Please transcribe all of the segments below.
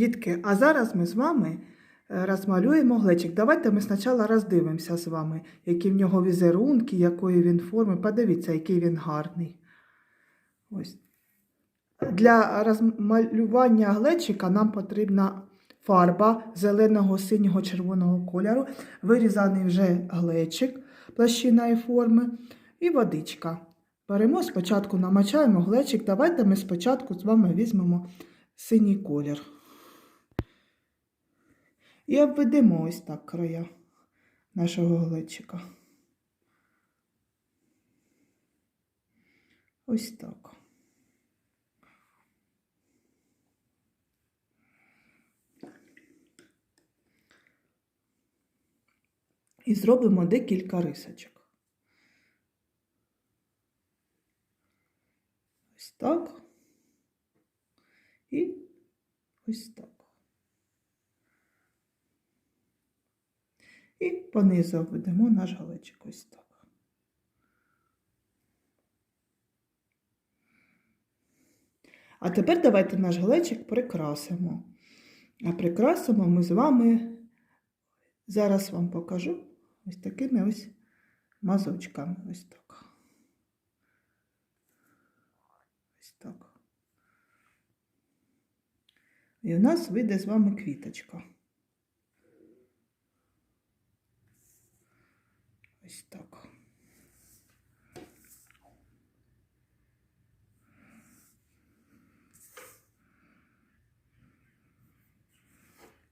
Дітки, а зараз ми з вами е, розмалюємо глечик. Давайте ми спочатку роздивимося з вами, які в нього візерунки, якої він форми. Подивіться, який він гарний. Ось. Для розмалювання глечика нам потрібна фарба зеленого, синього, червоного кольору, вирізаний вже глечик площинної форми і водичка. Беремо спочатку намочаємо глечик. Давайте ми спочатку з вами візьмемо синій колір. І обведемо ось так края нашого глечика. Ось так. І зробимо декілька рисочок. Ось так. І ось так. І понизу обведемо наш галечик ось так. А тепер давайте наш галечик прикрасимо. А прикрасимо ми з вами, зараз вам покажу ось такими ось мазочками. Ось так. Ось так. І у нас вийде з вами квіточка. Ось так.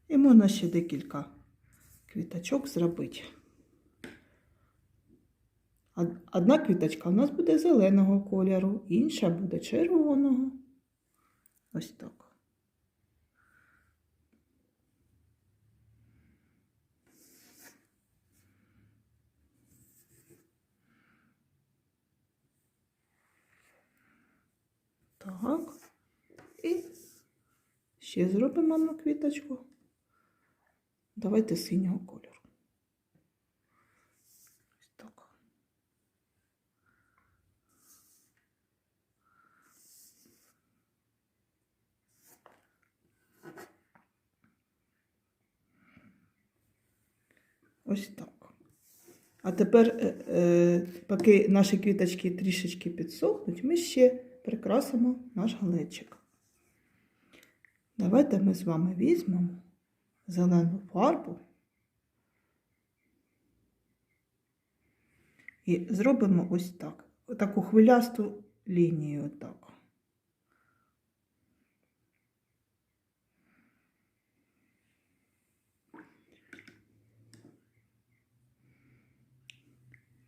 І можна ще декілька квіточок зробити. Одна квіточка у нас буде зеленого кольору, інша буде червоного. Ось так. Так. І ще зробимо одну квіточку. Давайте синього кольору. Ось так. Ось так. А тепер, е, е, поки наші квіточки трішечки підсохнуть, ми ще прикрасимо наш галечик. Давайте ми з вами візьмемо зелену фарбу і зробимо ось так. Таку хвилясту лінію отак.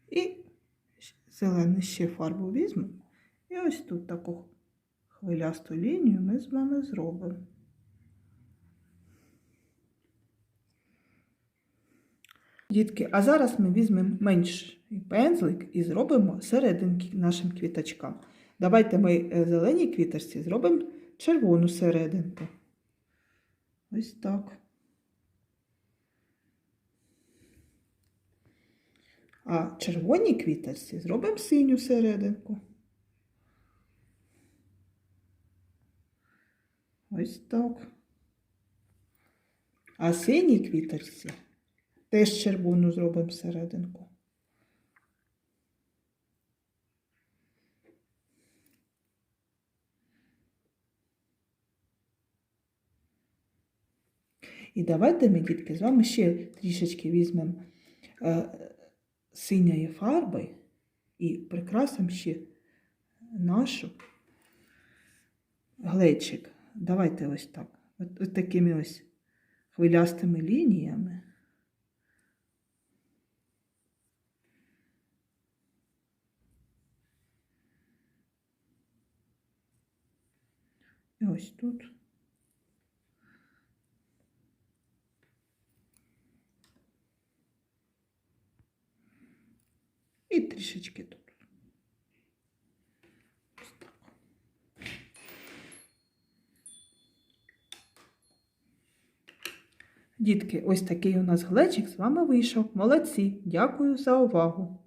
І зелену ще фарбу візьмемо. І ось тут таку хвилясту лінію ми з вами зробимо. Дітки, а зараз ми візьмемо менший пензлик і зробимо серединки нашим квіточкам. Давайте ми е, зеленій квіточці зробимо червону серединку. Ось так. А червоній квіточці зробимо синю серединку. Ось так. А синій квіточці теж червону зробимо серединку. І давайте ми, дітки, з вами ще трішечки візьмемо е, синьої фарби і прикрасимо ще нашу глечик. Давайте ось так. От, от такими ось хвилястими лініями. І ось тут. І трішечки тут. Дітки, ось такий у нас глечик з вами вийшов. Молодці! Дякую за увагу!